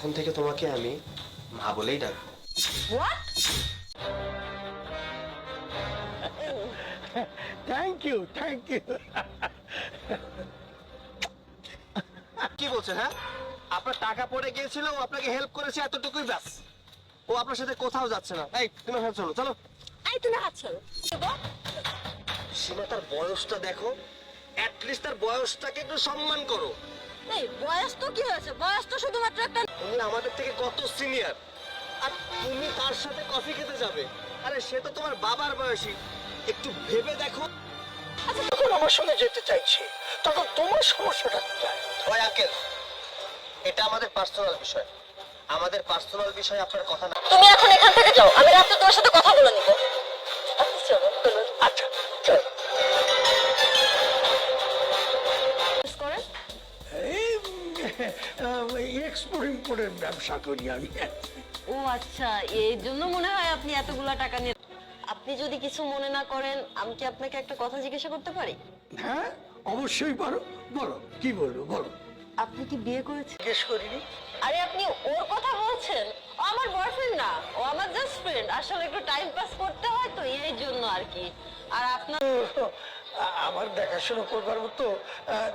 এখন থেকে তোমাকে আমি মা বলেই ডাকবো। থ্যাংক ইউ থ্যাংক ইউ কি বলছেন হ্যাঁ? আপনার টাকা পড়ে গিয়েছিল ও আপনাকে হেল্প করেছে এতটুকুই ব্যাস। ও আপনার সাথে কোথাও যাচ্ছে না। এই তুমি হেল্প চলো চলো। এই তুমি হাত দেবো? সীমা তার বয়সটা দেখো অ্যাটলিস্ট তার বয়সটাকে একটু সম্মান করো। এই বয়স তো কি হয়েছে? বয়স তো শুধুমাত্র একটা উনি আমাদের থেকে কত সিনিয়র আর তুমি তার সাথে কফি খেতে যাবে। আরে সে তো তোমার বাবার বয়সী। একটু ভেবে দেখো। যখন আমার সঙ্গে যেতে চাইছে তখন তোমার সমস্যাটা ওই আঙ্কেল এটা আমাদের পার্সোনাল বিষয়। আমাদের পার্সোনাল বিষয় আপনার কথা না তুমি এখন এখান থেকে যাও আমি রাতে তোমার সাথে কথা বলে ইম্পোর্টের ব্যবসা করি আমি। ও আচ্ছা এই জন্য মনে হয় আপনি এতগুলা টাকা নিয়ে আপনি যদি কিছু মনে না করেন আমি কি আপনাকে একটা কথা জিজ্ঞাসা করতে পারি? হ্যাঁ অবশ্যই পারো। বলো কি বলব বলো। আপনি কি বিয়ে করেছেন? জিজ্ঞেস করিনি। আরে আপনি ওর কথা বলছেন? ও আমার বয়ফ্রেন্ড না ও আমার জাস্ট ফ্রেন্ড আসলে একটু টাইম পাস করতে হয় তো এই জন্য আর কি। আর আপনার আমার দেখাশোনা করবার মতো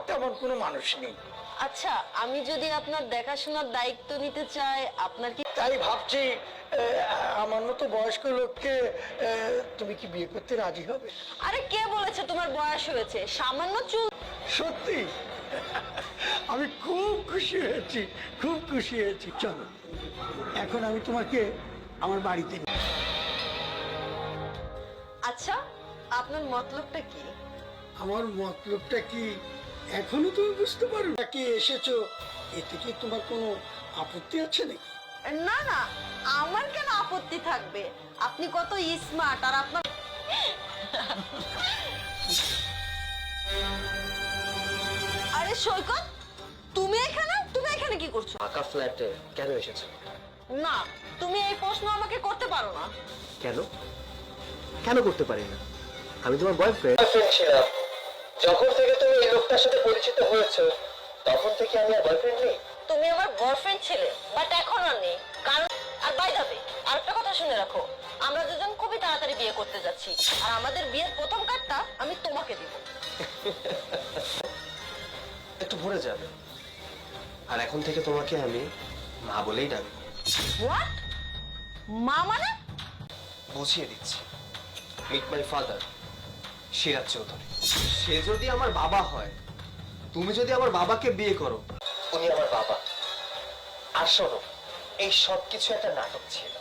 তেমন কোনো মানুষ নেই। আচ্ছা আমি যদি আপনার দেখাশোনার দায়িত্ব নিতে চাই আপনার কি তাই ভাবছি আমার মতো বয়স্ক লোককে তুমি কি বিয়ে করতে রাজি হবে? আরে কে বলেছে তোমার বয়স হয়েছে? সামান্য চুল সত্যি? আমি খুব খুশি হয়েছি খুব খুশি হয়েছি। চলো এখন আমি তোমাকে আমার বাড়িতে আচ্ছা আপনার মতলবটা কি? আমার মতলবটা কি? এখনও তুমি বুঝতে পারো নাকি এসেছ? এতে কি তোমার কোনো আপত্তি আছে নাকি? না না আমার কেন আপত্তি থাকবে? আপনি কত স্মার্ট আর আপনার আরে সৈকত তুমি এখানে? তুমি এখানে কি করছ? ফাঁকা ফ্ল্যাটে কেন এসেছ? না তুমি এই প্রশ্ন আমাকে করতে পারো না। কেন? কেন করতে পারি না? আমি তোমার বয়ফ্রেন্ড ছিলাম। যখন থেকে তুমি লোকটার সাথে পরিচিত হয়েছো। তখন থেকে আমি আর বয়ফ্রেন্ড নেই। তুমি আমার বয়ফ্রেন্ড ছিলে বাট এখন আর নেই। কারণ আর বাই যাবে আরেকটা কথা শুনে রাখো। আমরা দুজন খুবই তাড়াতাড়ি বিয়ে করতে যাচ্ছি। আর আমাদের বিয়ের প্রথম কার্ডটা আমি তোমাকে দিব। একটু ভরে যাবে আর এখন থেকে তোমাকে আমি মা বলেই ডাকবো। হোয়াট মা মানে? বুঝিয়ে দিচ্ছি। Meet my father Siraj Chowdhury সে যদি আমার বাবা হয় তুমি যদি আমার বাবাকে বিয়ে করো উনি আমার বাবা। আর শোনো এই সব কিছু একটা নাটক ছিল।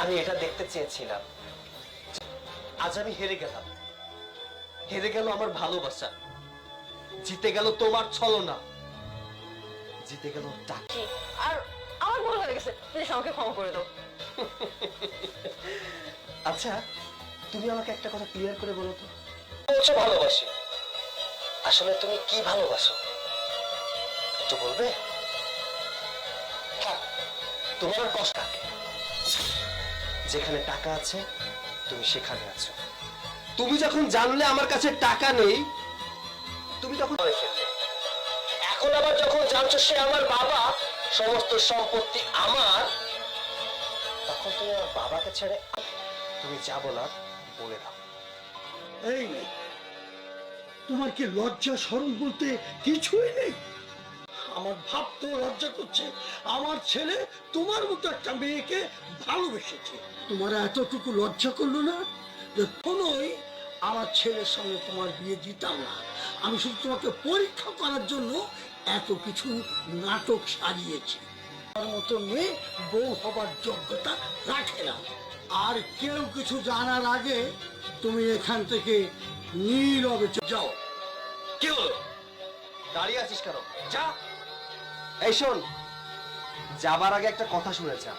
আমি এটা দেখতে চেয়েছিলাম। আজ আমি হেরে গেলাম। হেরে গেল আমার ভালোবাসা। জিতে গেল তোমার ছলনা। জিতে গেল টাকা আর আমার ভুল হয়ে গেছে। প্লিজ আমাকে ক্ষমা করে দাও। আচ্ছা তুমি আমাকে একটা কথা ক্লিয়ার করে বলো তো। বলছো ভালোবাসি। আসলে তুমি কি ভালোবাসো? একটু বলবে? তোমার আর কষ্ট যেখানে টাকা আছে, তুমি সেখানে আছো। তুমি যখন জানলে আমার কাছে টাকা নেই, তুমি তখন। এখন আবার যখন জানছো সে আমার বাবা, সমস্ত সম্পত্তি আমার, তখন তুমি আমার বাবাকে ছেড়ে তুমি যা বলার বলে এই তোমার কি লজ্জা সরম বলতে কিছুই নেই? আমার লজ্জা করছে। আমার ছেলে তোমার মতো একটা মেয়েকে ভালোবেসেছে। তোমার এতটুকু লজ্জা করল না? কোনোই আমার ছেলের সঙ্গে তোমার বিয়ে দিতাম না, আমি শুধু তোমাকে পরীক্ষা করার জন্য এত কিছু নাটক সাজিয়েছি। তার মতো মেয়ে বউ হবার যোগ্যতা রাখে না। আর কেউ কিছু জানার আগে তুমি এখান থেকে নীরবে যাও। কি হলো? দাঁড়িয়ে আছিস কেন? যা। এই শোন, যাবার আগে একটা কথা শুনে যা।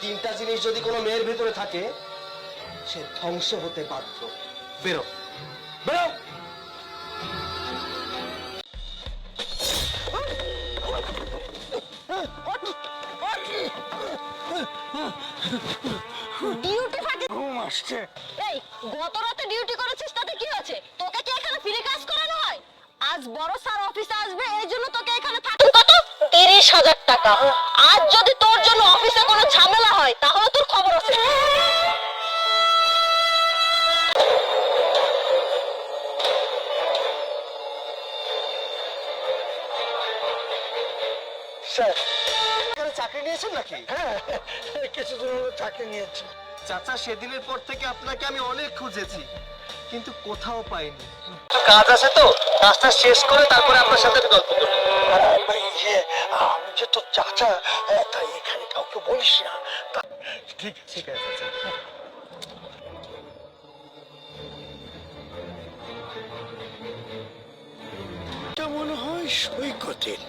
তিনটা জিনিস যদি কোনো মেয়ের ভেতরে থাকে, সে ধ্বংস হতে বাধ্য। বেরো। বেরো! আসছে এই গত রাতে ডিউটি করেছিস তাতে কি হয়েছে? তোকে কি এখানে ফ্রি কাজ করানো হয়? আজ বড় স্যার অফিসে আসবে এই জন্য তোকে এখানে থাকতে কত? তিরিশ হাজার টাকা। আজ যদি তোর জন্য অফিসে কোনো ঝামেলা হয় তাহলে তোর খবর আছে। স্যার চাকরি নিয়েছেন নাকি? হ্যাঁ কিছুদিন হলো চাকরি নিয়েছি। চাচা সেদিনের পর থেকে আপনাকে আমি অনেক খুঁজেছি কিন্তু কোথাও পাইনি। কাজ আছে তো? কাজটা শেষ করে তারপরে আপনার সাথে গল্প করব। আমি যে তোর চাচা তাই এখানে কাউকে বলিস না। ঠিক ঠিক আছে চাচা। মনে হয় সৈকতের।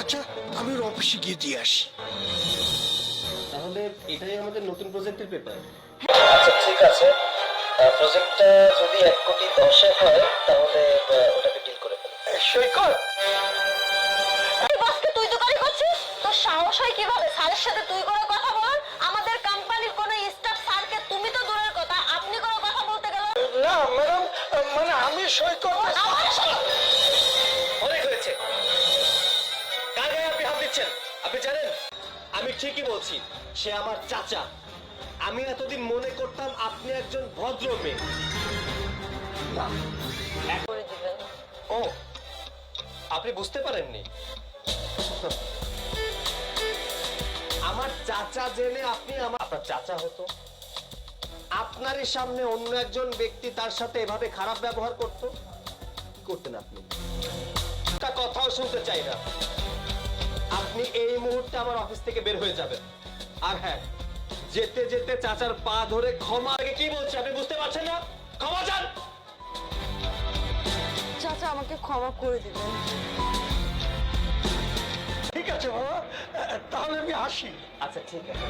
আচ্ছা আমি ওর অফিসে গিয়ে দিয়ে আসি। তাহলে এটাই আমাদের নতুন প্রজেক্টের পেপার আচ্ছা ঠিক আছে। প্রজেক্টটা যদি এক কোটি দশে হয় তাহলে ওটাকে ডিল করে ফেলব সৈকত! বসকে তুই দোকানি করছিস? তোর সাহস হয় কীভাবে? স্যারের সাথে তুই করে কথা বলার আমাদের কোম্পানির কোনো স্টাফ স্যারকে তুমি তো দূরের কথা আপনি করে কথা বলতে গেল না ম্যাডাম মানে আমি সৈকত! অনেক হয়েছে। কার গায়ে আপনি হাত দিচ্ছেন? আপনি জানেন? আমি ঠিকই বলছি, সে আমার চাচা। আমি এতদিন মনে করতাম আপনি একজন ভদ্র মেয়ে ও, আপনি বুঝতে পারেননি। আমার চাচা জেনে আপনি আমার আপনার চাচা হতো। আপনারই সামনে অন্য একজন ব্যক্তি তার সাথে এভাবে খারাপ ব্যবহার করত? করতেন আপনি। কথাও শুনতে চাই না। আপনি এই মুহূর্তে আমার অফিস থেকে বের হয়ে যাবেন। আর হ্যাঁ যেতে যেতে চাচার পা ধরে ক্ষমা আগে কি বলছে আপনি বুঝতে পারছেন না? ক্ষমা চান! চাচা আমাকে ক্ষমা করে দিবেন। ঠিক আছে বাবা তাহলে আমি আসি। আচ্ছা ঠিক আছে।